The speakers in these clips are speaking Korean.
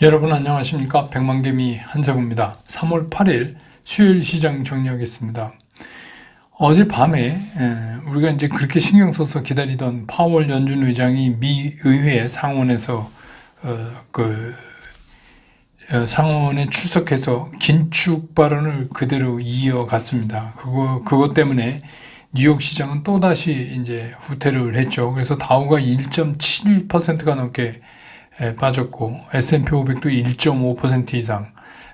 여러분 안녕하십니까 백만개미 한석우입니다. 3월 8일 수요일 시장 정리하겠습니다. 어젯밤에 에, 우리가 이제 그렇게 신경 써서 기다리던 파월 연준 의장이 미 의회 상원에서 어, 그 어, 상원에 출석해서 긴축 발언을 그대로 이어갔습니다. 그거 그것 때문에 뉴욕 시장은 또 다시 이제 후퇴를 했죠. 그래서 다우가 1.7%가 넘게 에, 빠졌고 S&P 500도 1.5% 이상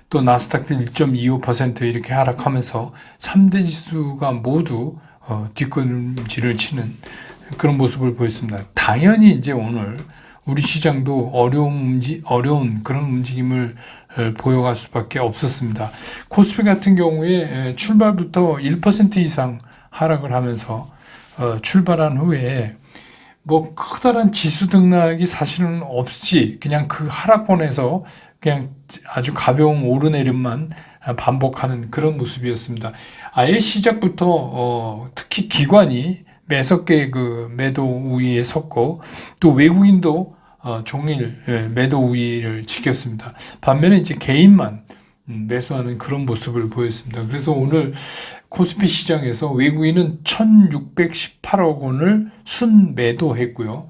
또 나스닥도 1.25% 이렇게 하락하면서 3대 지수가 모두 어, 뒷걸음질을 치는 그런 모습을 보였습니다. 당연히 이제 오늘 우리 시장도 어려운 어려운 그런 움직임을 어, 보여갈 수밖에 없었습니다. 코스피 같은 경우에 에, 출발부터 1% 이상 하락을 하면서 어, 출발한 후에 뭐 커다란 지수 등락이 사실은 없이 그냥 그 하락권에서 그냥 아주 가벼운 오르내림만 반복하는 그런 모습이었습니다. 아예 시작부터 어, 특히 기관이 매섭게 그 매도 우위에 섰고 또 외국인도 어, 종일 예, 매도 우위를 지켰습니다. 반면에 이제 개인만 음, 매수하는 그런 모습을 보였습니다. 그래서 오늘 코스피 시장에서 외국인은 1618억 원을 순매도했고요.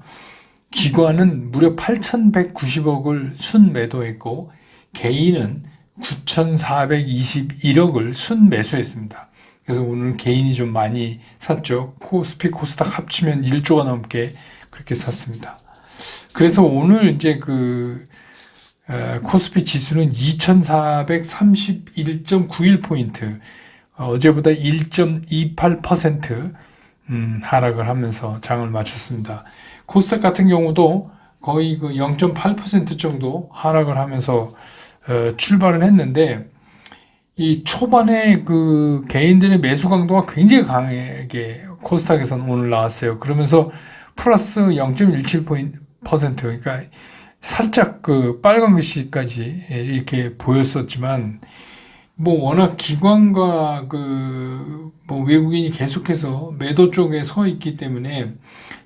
기관은 무려 8190억을 순매도했고 개인은 9421억을 순매수했습니다. 그래서 오늘 개인이 좀 많이 샀죠. 코스피 코스닥 합치면 1조가 넘게 그렇게 샀습니다. 그래서 오늘 이제 그 코스피 지수는 2431.91포인트, 어제보다 1.28% 음, 하락을 하면서 장을 마쳤습니다. 코스닥 같은 경우도 거의 그 0.8% 정도 하락을 하면서 어, 출발을 했는데 이 초반에 그 개인들의 매수 강도가 굉장히 강하게 코스닥에서는 오늘 나왔어요. 그러면서 플러스 0.17% 그러니까 살짝 그 빨간 글씨까지 이렇게 보였었지만 뭐 워낙 기관과 그 뭐 외국인이 계속해서 매도 쪽에 서 있기 때문에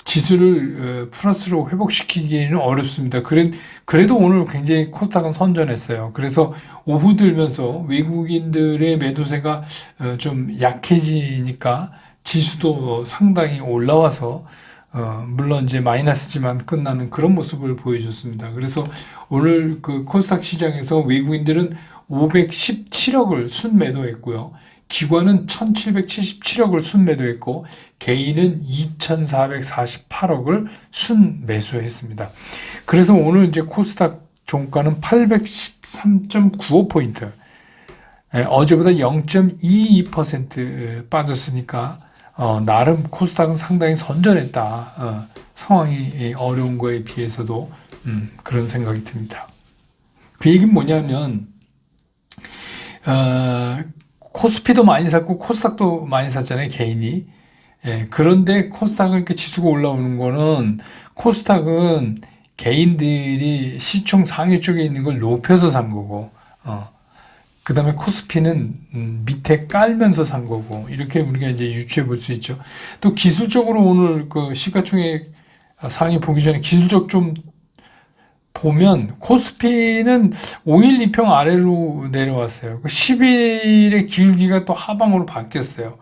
지수를 어, 플러스로 회복시키기에는 어렵습니다. 그래, 그래도 오늘 굉장히 코스닥은 선전했어요. 그래서 오후 들면서 외국인들의 매도세가 어, 좀 약해지니까 지수도 상당히 올라와서 어, 물론 이제 마이너스지만 끝나는 그런 모습을 보여줬습니다. 그래서 오늘 그 코스닥 시장에서 외국인들은 517억을 순매도했고요. 기관은 1777억을 순매도했고 개인은 2448억을 순매수했습니다. 그래서 오늘 이제 코스닥 종가는 813.95포인트 예, 어제보다 0.22% 빠졌으니까 어, 나름 코스닥은 상당히 선전했다. 어, 상황이 어려운 거에 비해서도 음, 그런 생각이 듭니다. 그 얘기는 뭐냐면 어, 코스피도 많이 샀고 코스닥도 많이 샀잖아요 개인이. 예, 그런데 코스닥을 이렇게 지수가 올라오는 거는 코스닥은 개인들이 시총 상위 쪽에 있는 걸 높여서 산 거고, 어, 그 다음에 코스피는 음, 밑에 깔면서 산 거고, 이렇게 우리가 이제 유추해 볼 수 있죠. 또 기술적으로 오늘 그 시가총액 상위 보기 전에 기술적 좀 보면 코스피는 5일 2평 아래로 내려왔어요. 10일의 그 기울기가 또 하방으로 바뀌었어요.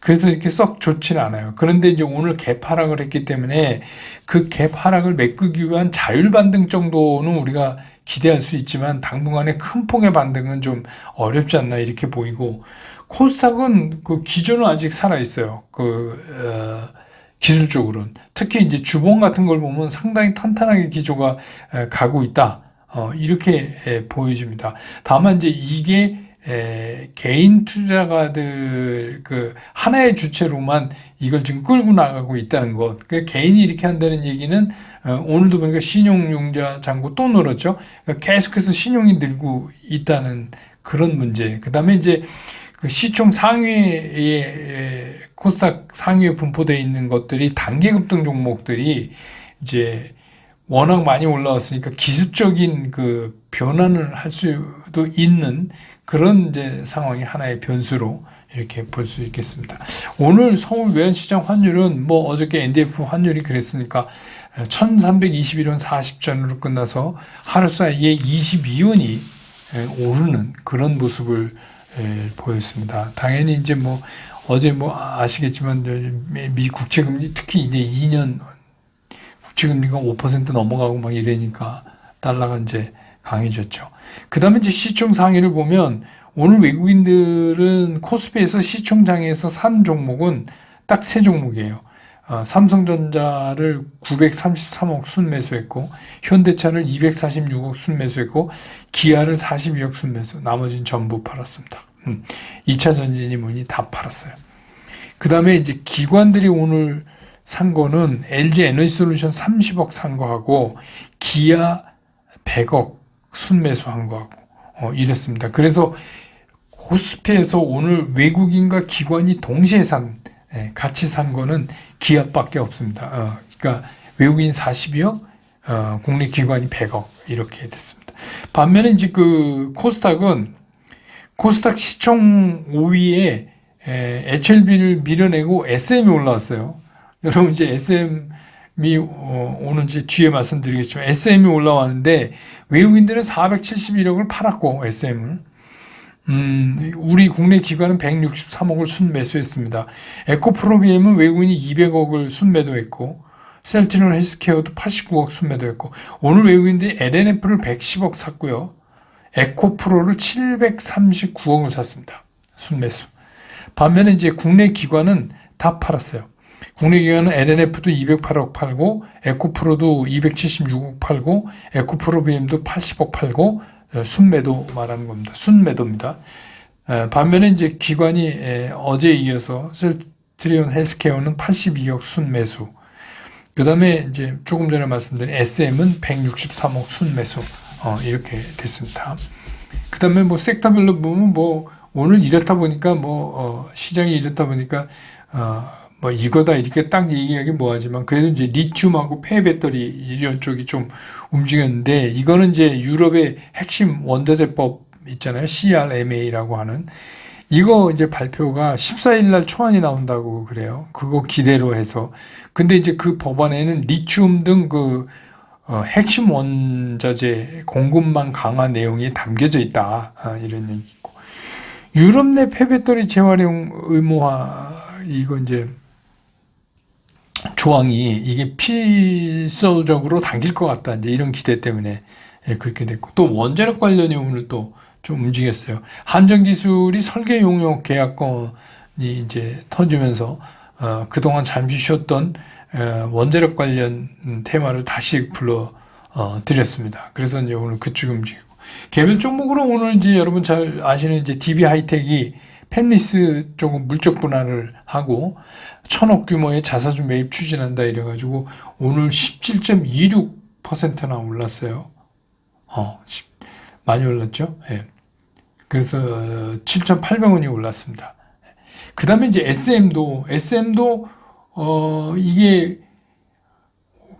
그래서 이렇게 썩 좋지는 않아요. 그런데 이제 오늘 갭 하락을 했기 때문에 그 갭 하락을 메꾸기 위한 자율 반등 정도는 우리가 기대할 수 있지만 당분간의 큰 폭의 반등은 좀 어렵지 않나 이렇게 보이고 코스닥은 그 기존은 아직 살아 있어요. 그 어, 기술적으로는 특히 이제 주봉 같은 걸 보면 상당히 탄탄하게 기조가 가고 있다. 어, 이렇게 보여집니다. 다만 이제 이게 에, 개인 투자가들 그 하나의 주체로만 이걸 지금 끌고 나가고 있다는 것. 그 개인이 이렇게 한다는 얘기는 어, 오늘도 보니까 신용융자 잔고 또 늘었죠. 그러니까 계속해서 신용이 늘고 있다는 그런 문제. 그 다음에 이제 그 시총 상위에 코스닥 상위에 분포되어 있는 것들이 단기 급등 종목들이 이제 워낙 많이 올라왔으니까 기습적인 그 변환을 할 수도 있는 그런 이제 상황이 하나의 변수로 이렇게 볼 수 있겠습니다. 오늘 서울 외환시장 환율은 뭐 어저께 NDF 환율이 그랬으니까 1321원 40전으로 끝나서 하루 사이에 22원이 오르는 그런 모습을 에, 보였습니다. 당연히 이제 뭐 어제 뭐 아시겠지만 저미 국채금리 특히 이제 2년 국채금리가 5% 넘어가고 막 이러니까 달러가 이제 강해졌죠. 그 다음에 이제 시총 상위를 보면 오늘 외국인들은 코스피에서 시총 장에서 산 종목은 딱 세 종목이에요. 어, 삼성전자를 933억 순매수했고 현대차를 246억 순매수했고 기아를 42억 순매수 나머지는 전부 팔았습니다. 음, 2차 전지니 뭐니 다 팔았어요. 그 다음에 이제 기관들이 오늘 산 거는 LG 에너지 솔루션 30억 산 거하고 기아 100억 순매수한 거하고 어, 이랬습니다. 그래서 코스피에서 오늘 외국인과 기관이 동시에 산 예, 같이 산 거는 기업밖에 없습니다. 어, 그러니까 외국인 40억, 어, 국내 기관이 100억 이렇게 됐습니다. 반면에 이제 그 코스닥은 코스닥 시총 5위에 HLB를 밀어내고 SM이 올라왔어요. 여러분 이제 SM이 어, 오는지 뒤에 말씀드리겠지만 SM이 올라왔는데 외국인들은 471억을 팔았고 SM을 음, 우리 국내 기관은 163억을 순매수했습니다. 에코프로비엠은 외국인이 200억을 순매도했고, 셀티널 헬스케어도 89억 순매도했고, 오늘 외국인들이 LNF를 110억 샀고요. 에코프로를 739억을 샀습니다. 순매수. 반면에 이제 국내 기관은 다 팔았어요. 국내 기관은 LNF도 208억 팔고, 에코프로도 276억 팔고, 에코프로비엠도 80억 팔고, 순매도 말하는 겁니다. 순매도입니다. 반면에 이제 기관이 어제 이어서 셀트리온 헬스케어는 82억 순매수. 그 다음에 이제 조금 전에 말씀드린 SM은 163억 순매수. 어, 이렇게 됐습니다. 그 다음에 뭐 섹터별로 보면 뭐 오늘 이렇다 보니까 뭐 어, 시장이 이렇다 보니까 어, 뭐 이거다 이렇게 딱 얘기하기 뭐하지만 그래도 이제 리튬하고 폐 배터리 이런 쪽이 좀 움직였는데 이거는 이제 유럽의 핵심 원자재법 있잖아요. CRMA라고 하는 이거 이제 발표가 14일 날 초안이 나온다고 그래요. 그거 기대로 해서 근데 이제 그 법안에는 리튬 등그 어, 핵심 원자재 공급망 강화 내용이 담겨져 있다. 아, 이런 얘기 있고 유럽 내 폐배터리 재활용 의무화 이거 이제 조항이 이게 필수적으로 당길 것 같다. 이제 이런 기대 때문에 예, 그렇게 됐고 또 원자력 관련이 오늘 또 좀 움직였어요. 한전 기술이 설계 용역 계약건이 이제 터지면서 어, 그동안 잠시 쉬었던 어, 원자력 관련 테마를 다시 불러 어, 드렸습니다. 그래서 이제 오늘 그쪽 움직이고 개별 종목으로 오늘 이제 여러분 잘 아시는 이제 DB 하이텍이 펜리스 쪽은 물적 분할을 하고 천억 규모의 자사주 매입 추진한다 이래가지고 오늘 17.26%나 올랐어요. 어, 많이 올랐죠? 예. 네. 그래서 7,800원이 올랐습니다. 그 다음에 이제 SM도, SM도, 어, 이게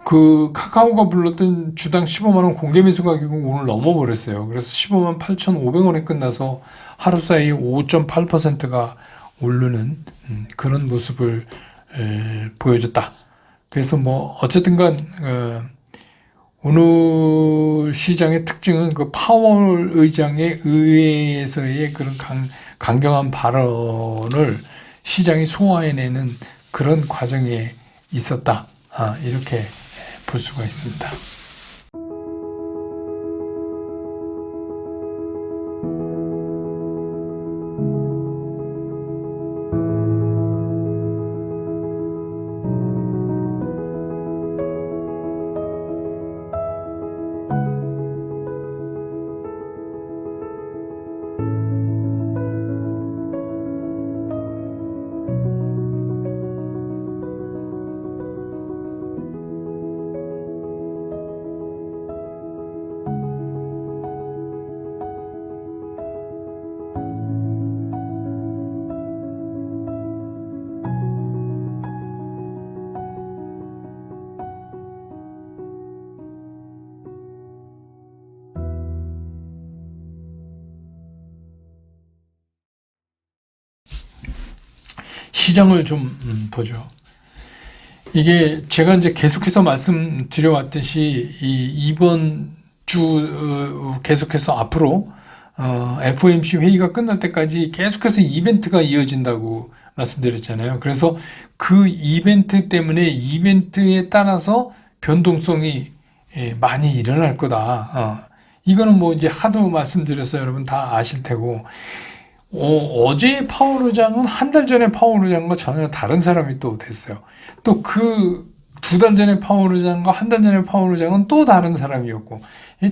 그 카카오가 불렀던 주당 15만원 공개 매수 가격은 오늘 넘어버렸어요. 그래서 15만 8,500원에 끝나서 하루 사이 5.8%가 오르는 음, 그런 모습을 보여줬다. 그래서 뭐 어쨌든간 어, 오늘 시장의 특징은 그 파월 의장의 의회에서의 그런 강, 강경한 발언을 시장이 소화해내는 그런 과정에 있었다. 아, 이렇게 볼 수가 있습니다. 시장을 좀 음, 보죠. 이게 제가 이제 계속해서 말씀드려왔듯이 이 이번 주 어, 계속해서 앞으로 어, FOMC 회의가 끝날 때까지 계속해서 이벤트가 이어진다고 말씀드렸잖아요. 그래서 그 이벤트 때문에 이벤트에 따라서 변동성이 예, 많이 일어날 거다. 어, 이거는 뭐 이제 하도 말씀드려서 여러분 다 아실 테고 어, 제 파월 의장은 한 달 전에 파월 의장과 전혀 다른 사람이 또 됐어요. 또 그 두 달 전에 파월 의장과 한 달 전에 파월 의장은 또 다른 사람이었고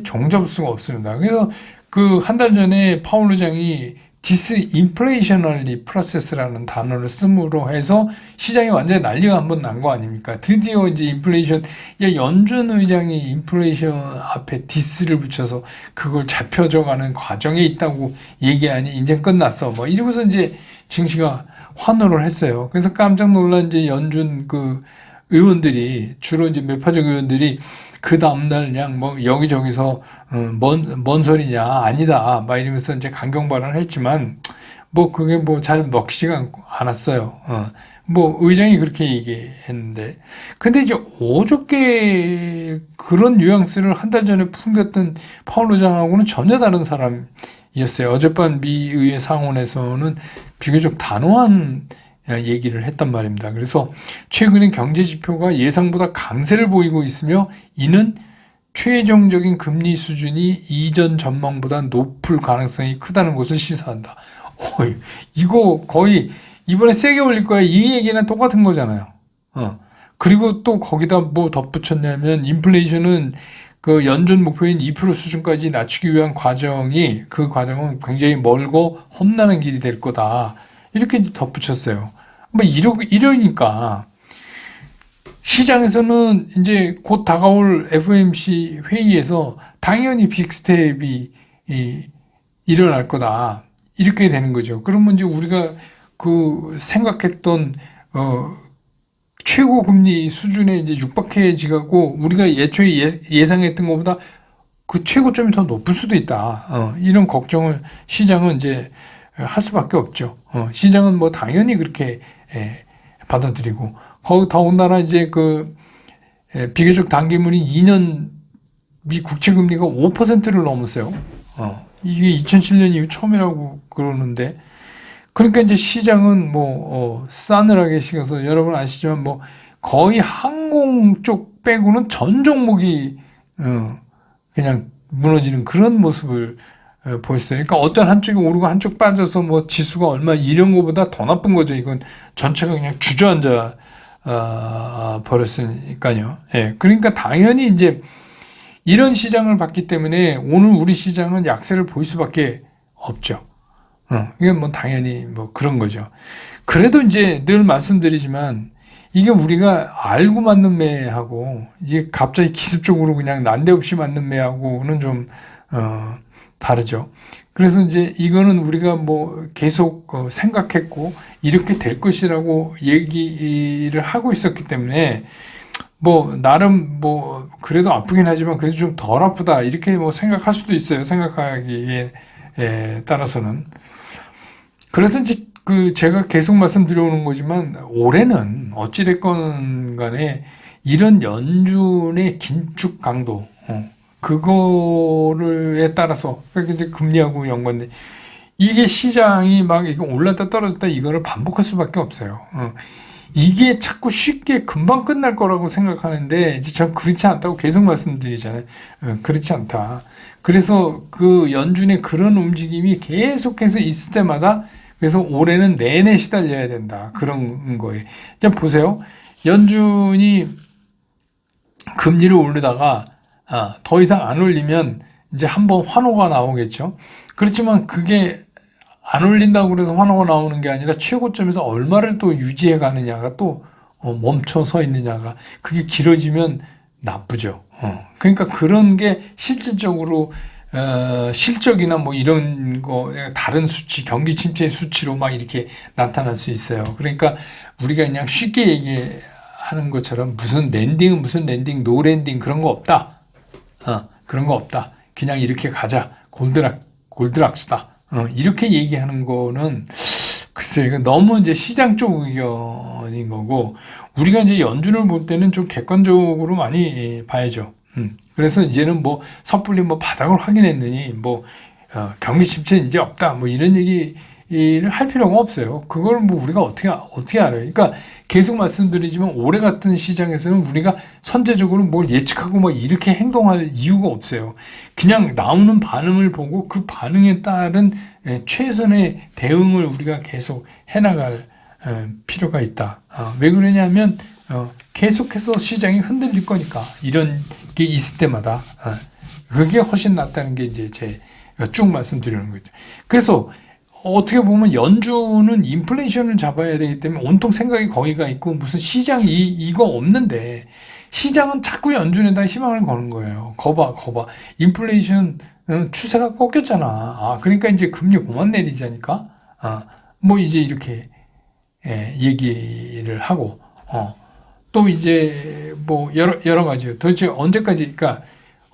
종잡을 수가 없습니다. 그래서 그 한 달 전에 파월 의장이 디스인플레이셔널리 프로세스라는 단어를 쓰므로 해서 시장이 완전히 난리가 한 번 난 거 아닙니까? 드디어 이제 인플레이션, 야, 연준 의장이 인플레이션 앞에 디스를 붙여서 그걸 잡혀져 가는 과정에 있다고 얘기하니 이제 끝났어. 뭐 이러고서 이제 증시가 환호를 했어요. 그래서 깜짝 놀란 이제 연준 그 의원들이 주로 이제 매파적 의원들이 그 다음날 그냥 뭐 여기저기서 어, 뭔, 뭔 소리냐 아니다 막 이러면서 이제 강경 발언을 했지만 뭐 그게 뭐 잘 먹히지가 않았어요. 어. 뭐 의장이 그렇게 얘기했는데 근데 이제 어저께 그런 뉘앙스를 한 달 전에 풍겼던 파울 의장하고는 전혀 다른 사람이었어요. 어젯밤 미 의회 상원에서는 비교적 단호한 얘기를 했단 말입니다. 그래서 최근에 경제 지표가 예상보다 강세를 보이고 있으며 이는 최종적인 금리 수준이 이전 전망보다 높을 가능성이 크다는 것을 시사한다. 어이, 이거 거의 이번에 세게 올릴 거야. 이 얘기는 똑같은 거잖아요. 어. 그리고 또 거기다 뭐 덧붙였냐면 인플레이션은 그 연준 목표인 2% 수준까지 낮추기 위한 과정이 그 과정은 굉장히 멀고 험난한 길이 될 거다. 이렇게 덧붙였어요. 뭐 이러, 이러니까 시장에서는 이제 곧 다가올 FOMC 회의에서 당연히 빅스텝이 이, 일어날 거다. 이렇게 되는 거죠. 그러면 이제 우리가 그 생각했던 어 최고 금리 수준에 이제 육박해지고 우리가 예초에 예, 예상했던 것보다 그 최고점이 더 높을 수도 있다. 어, 이런 걱정을 시장은 이제 할 수밖에 없죠. 어, 시장은 뭐 당연히 그렇게 예, 받아들이고 더군다나 이제 그 예, 비교적 단기물이 2년 미 국채 금리가 5%를 넘었어요. 어, 이게 2007년 이후 처음이라고 그러는데 그러니까 이제 시장은 뭐 어, 싸늘하게 식어서 여러분 아시지만 뭐 거의 항공 쪽 빼고는 전 종목이 어, 그냥 무너지는 그런 모습을 어, 보였어요. 그러니까 어떤 한쪽이 오르고 한쪽 빠져서 뭐 지수가 얼마 이런 거보다 더 나쁜 거죠. 이건 전체가 그냥 주저앉아 어, 버렸으니까요. 예. 그러니까 당연히 이제 이런 시장을 봤기 때문에 오늘 우리 시장은 약세를 보일 수밖에 없죠. 어, 이게 뭐 당연히 뭐 그런 거죠. 그래도 이제 늘 말씀드리지만 이게 우리가 알고 맞는 매하고 이게 갑자기 기습적으로 그냥 난데없이 맞는 매하고는 좀 어, 다르죠. 그래서 이제 이거는 우리가 뭐 계속 어, 생각했고 이렇게 될 것이라고 얘기를 하고 있었기 때문에 뭐 나름 뭐 그래도 아프긴 하지만 그래도 좀 덜 아프다 이렇게 뭐 생각할 수도 있어요. 생각하기에 따라서는 그래서 이제 그 제가 계속 말씀드려오는 거지만 올해는 어찌 됐건 간에 이런 연준의 긴축 강도 어, 그거를에 따라서 그러니까 이제 금리하고 연관돼 이게 시장이 막 이거 올랐다 떨어졌다 이거를 반복할 수밖에 없어요. 어. 이게 자꾸 쉽게 금방 끝날 거라고 생각하는데 이제 전 그렇지 않다고 계속 말씀드리잖아요. 어, 그렇지 않다. 그래서 그 연준의 그런 움직임이 계속해서 있을 때마다 그래서 올해는 내내 시달려야 된다. 그런 거예요. 자 보세요. 연준이 금리를 올리다가 아, 더 이상 안 올리면 이제 한번 환호가 나오겠죠. 그렇지만 그게 안 올린다고 그래서 환호가 나오는 게 아니라 최고점에서 얼마를 또 유지해 가느냐가 또 어, 멈춰 서 있느냐가 그게 길어지면 나쁘죠. 어. 그러니까 그런 게 실질적으로 어, 실적이나 뭐 이런 거 다른 수치 경기 침체 수치로 막 이렇게 나타날 수 있어요. 그러니까 우리가 그냥 쉽게 얘기하는 것처럼 무슨 랜딩은 무슨 랜딩 노 랜딩 그런 거 없다. 어, 그런 거 없다. 그냥 이렇게 가자. 골드락, 골드락스다. 어, 이렇게 얘기하는 거는 글쎄, 이거 너무 이제 시장 쪽 의견인 거고, 우리가 이제 연준을 볼 때는 좀 객관적으로 많이 봐야죠. 음. 그래서 이제는 뭐 섣불리 뭐 바닥을 확인했느니 뭐 어, 경기 침체는 이제 없다 뭐 이런 얘기 를할 필요가 없어요. 그걸 뭐 우리가 어떻게 어떻게 알아요? 그러니까 계속 말씀드리지만 올해 같은 시장에서는 우리가 선제적으로 뭘 예측하고 뭐 이렇게 행동할 이유가 없어요. 그냥 나오는 반응을 보고 그 반응에 따른 예, 최선의 대응을 우리가 계속 해나갈 예, 필요가 있다. 어, 왜 그러냐면 어, 계속해서 시장이 흔들릴 거니까 이런 게 있을 때마다 어, 그게 훨씬 낫다는 게 이제 제 쭉 말씀드리는 거죠. 그래서 어떻게 보면 연준은 인플레이션을 잡아야 되기 때문에 온통 생각이 거기가 있고 무슨 시장이 이거 없는데 시장은 자꾸 연준에다 희망을 거는 거예요. 거봐, 거봐. 인플레이션 어, 추세가 꺾였잖아. 아, 그러니까 이제 금리 그만 내리자니까. 아, 뭐 이제 이렇게 예, 얘기를 하고 어. 또 이제 뭐 여러 여러 가지요. 도대체 언제까지 그러니까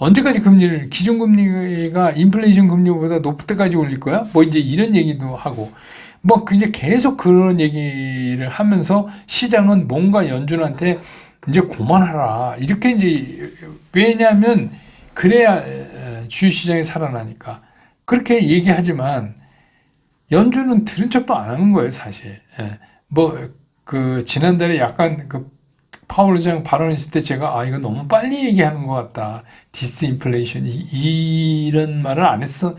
언제까지 금리를 기준금리가 인플레이션 금리보다 높을 때까지 올릴 거야? 뭐 이제 이런 얘기도 하고 뭐 이제 계속 그런 얘기를 하면서 시장은 뭔가 연준한테 이제 그만하라 이렇게 이제 왜냐하면 그래야 주식시장이 살아나니까 그렇게 얘기하지만 연준은 들은 척도 안 하는 거예요 사실 예. 뭐그 지난달에 약간 그 파월 의장 발언했을 때 제가 아 이거 너무 빨리 얘기하는 것 같다. 디스인플레이션 이 런 말을 안 했어.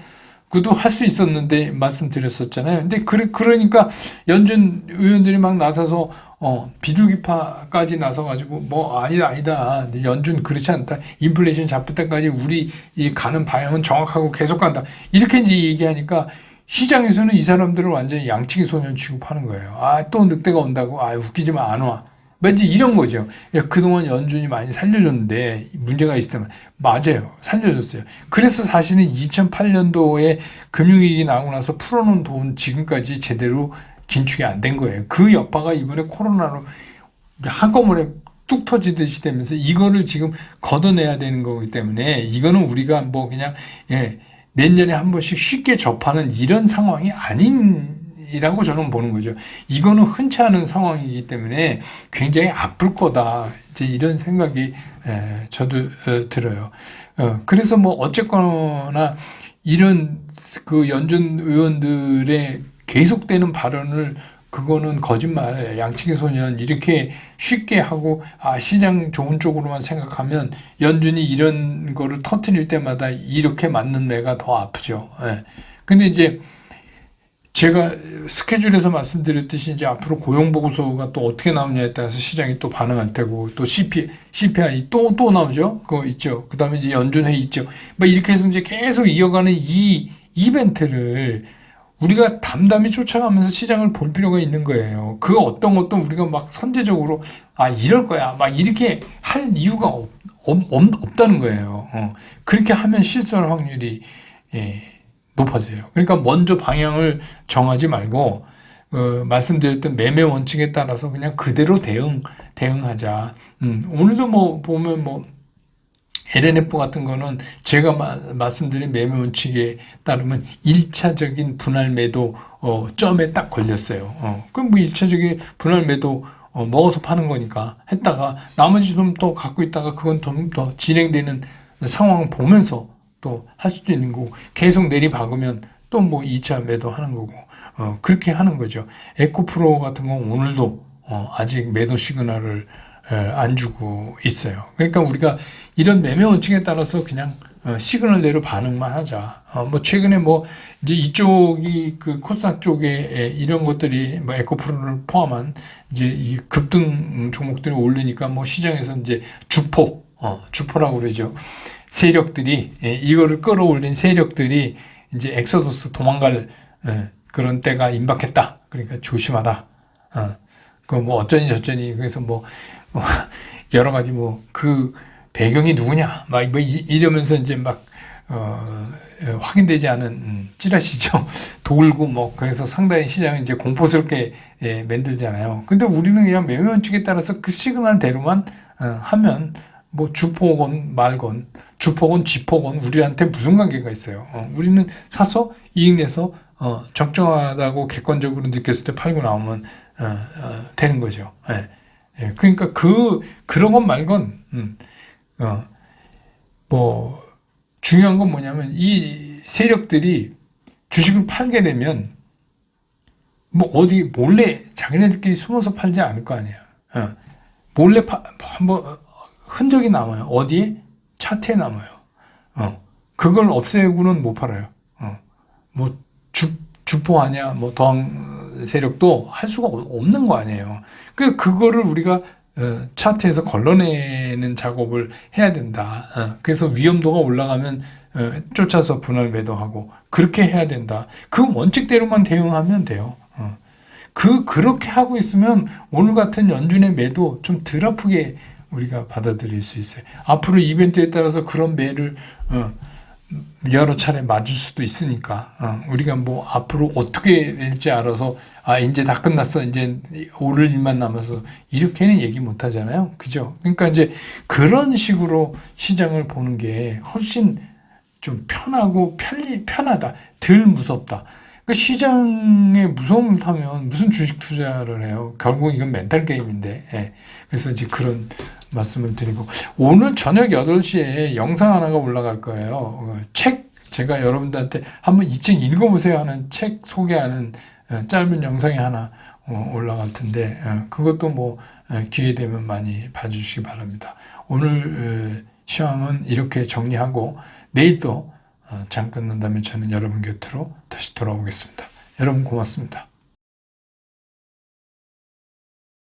그도 할 수 있었는데 말씀드렸었잖아요. 근데 그, 그러니까 연준 의원들이 막 나서서 어, 비둘기파까지 나서가지고 뭐 아니다 아니다 연준 그렇지 않다 인플레이션 잡을 때까지 우리 이 가는 방향은 정확하고 계속 간다 이렇게 이제 얘기하니까 시장에서는 이 사람들을 완전히 양치기 소년 취급하는 거예요. 아 또 늑대가 온다고 아 웃기지만 안 와. 왠지 이런 거죠. 야, 그동안 연준이 많이 살려줬는데 문제가 때만 맞아요. 살려줬어요. 그래서 사실은 2008년도에 금융위기 나고 나서 풀어놓은 돈 지금까지 제대로 긴축이 안 된 거예요. 그 여파가 이번에 코로나로 한꺼번에 뚝 터지듯이 되면서 이거를 지금 걷어내야 되는 거기 때문에 이거는 우리가 뭐 그냥 예, 몇 년에 한 번씩 쉽게 접하는 이런 상황이 아닌 이라고 저는 보는 거죠. 이거는 흔치 않은 상황이기 때문에 굉장히 아플 거다. 이제 이런 생각이 에, 저도 에, 들어요. 어, 그래서 뭐 어쨌거나 이런 그 연준 의원들의 계속되는 발언을 그거는 거짓말, 양치기 소년 이렇게 쉽게 하고 아 시장 좋은 쪽으로만 생각하면 연준이 이런 거를 터트릴 때마다 이렇게 맞는 매가 더 아프죠. 예. 근데 이제 제가 스케줄에서 말씀드렸듯이 이제 앞으로 고용 보고서가 또 어떻게 나오냐에 따라서 시장이 또 반응할 테고 또 CP, CPI 또 또 나오죠. 그거 있죠. 그 다음에 이제 연준 회의 있죠. 뭐 이렇게 해서 이제 계속 이어가는 이 이벤트를 우리가 담담히 쫓아가면서 시장을 볼 필요가 있는 거예요. 그 어떤 것도 우리가 막 선제적으로 아 이럴 거야 막 이렇게 할 이유가 없, 없, 없다는 거예요. 어. 그렇게 하면 실수할 확률이 예. 높아져요. 그러니까 먼저 방향을 정하지 말고 어, 말씀드렸던 매매 원칙에 따라서 그냥 그대로 대응 대응하자. 음, 오늘도 뭐 보면 뭐 LNF 같은 거는 제가 마, 말씀드린 매매 원칙에 따르면 1차적인 분할 매도 어, 점에 딱 걸렸어요. 어, 그럼 뭐 1차적인 분할 매도 어, 먹어서 파는 거니까 했다가 나머지 좀더 갖고 있다가 그건 좀 더 진행되는 상황 보면서 또 할 수도 있는 거고 계속 내리박으면 또 뭐 2차 매도하는 거고 어, 그렇게 하는 거죠. 에코프로 같은 건 오늘도 어, 아직 매도 시그널을 에, 안 주고 있어요. 그러니까 우리가 이런 매매 원칙에 따라서 그냥 어, 시그널대로 반응만 하자. 어, 뭐 최근에 뭐 이제 이쪽이 그 코스닥 쪽에 에, 이런 것들이 뭐 에코프로를 포함한 이제 이 급등 종목들이 올리니까 뭐 시장에서 이제 주포, 어, 주포라고 그러죠. 세력들이 예, 이거를 끌어올린 세력들이 이제 엑소더스 도망갈 예, 그런 때가 임박했다. 그러니까 조심하라. 어, 그뭐 어쩌니 저쩌니 그래서 뭐, 뭐 여러 가지 뭐 그 배경이 누구냐 막 뭐 이러면서 이제 막 어, 확인되지 않은 음, 찌라시죠 돌고 뭐 그래서 상당히 시장이 이제 공포스럽게 예, 만들잖아요. 근데 우리는 그냥 매매 원칙에 따라서 그 시그널 대로만 어, 하면 뭐 주포건 말건 주폭은 지폭은 우리한테 무슨 관계가 있어요. 어, 우리는 사서 이익 내서 어, 적정하다고 객관적으로 느꼈을 때 팔고 나오면 어, 어, 되는 거죠. 예. 예, 그러니까 그 그런 것 말곤 음, 어, 뭐 중요한 건 뭐냐면 이 세력들이 주식을 팔게 되면 뭐 어디 몰래 자기네들끼리 숨어서 팔지 않을 거 아니야. 어. 몰래 파, 한번 흔적이 남아요. 어디에? 차트에 남아요. 어. 그걸 없애고는 못 팔아요. 어. 뭐 주, 주포하냐, 뭐 더한 세력도 할 수가 없- 없는 거 아니에요. 그 그거를 우리가 어, 차트에서 걸러내는 작업을 해야 된다. 어, 그래서 위험도가 올라가면 어, 쫓아서 분할 매도하고 그렇게 해야 된다. 그 원칙대로만 대응하면 돼요. 어. 그 그렇게 하고 있으면 오늘 같은 연준의 매도 좀 덜 아프게 우리가 받아들일 수 있어요. 앞으로 이벤트에 따라서 그런 매를 어, 여러 차례 맞을 수도 있으니까 어, 우리가 뭐 앞으로 어떻게 될지 알아서 아 이제 다 끝났어. 이제 오를 일만 남아서 이렇게는 얘기 못 하잖아요. 그죠? 그러니까 이제 그런 식으로 시장을 보는 게 훨씬 좀 편하고 편리 편하다. 덜 무섭다 그러니까 시장에 무서움을 타면 무슨 주식 투자를 해요 결국 이건 멘탈 게임인데 예. 그래서 이제 그런 말씀을 드리고 오늘 저녁 8시에 영상 하나가 올라갈 거예요. 어, 책 제가 여러분들한테 한번 이 책 읽어보세요 하는 책 소개하는 어, 짧은 영상이 하나 어, 올라갈 텐데 어, 그것도 뭐 어, 기회 되면 많이 봐주시기 바랍니다. 오늘 어, 시황은 이렇게 정리하고 내일 또 어, 장 끝난다면 저는 여러분 곁으로 다시 돌아오겠습니다. 여러분 고맙습니다.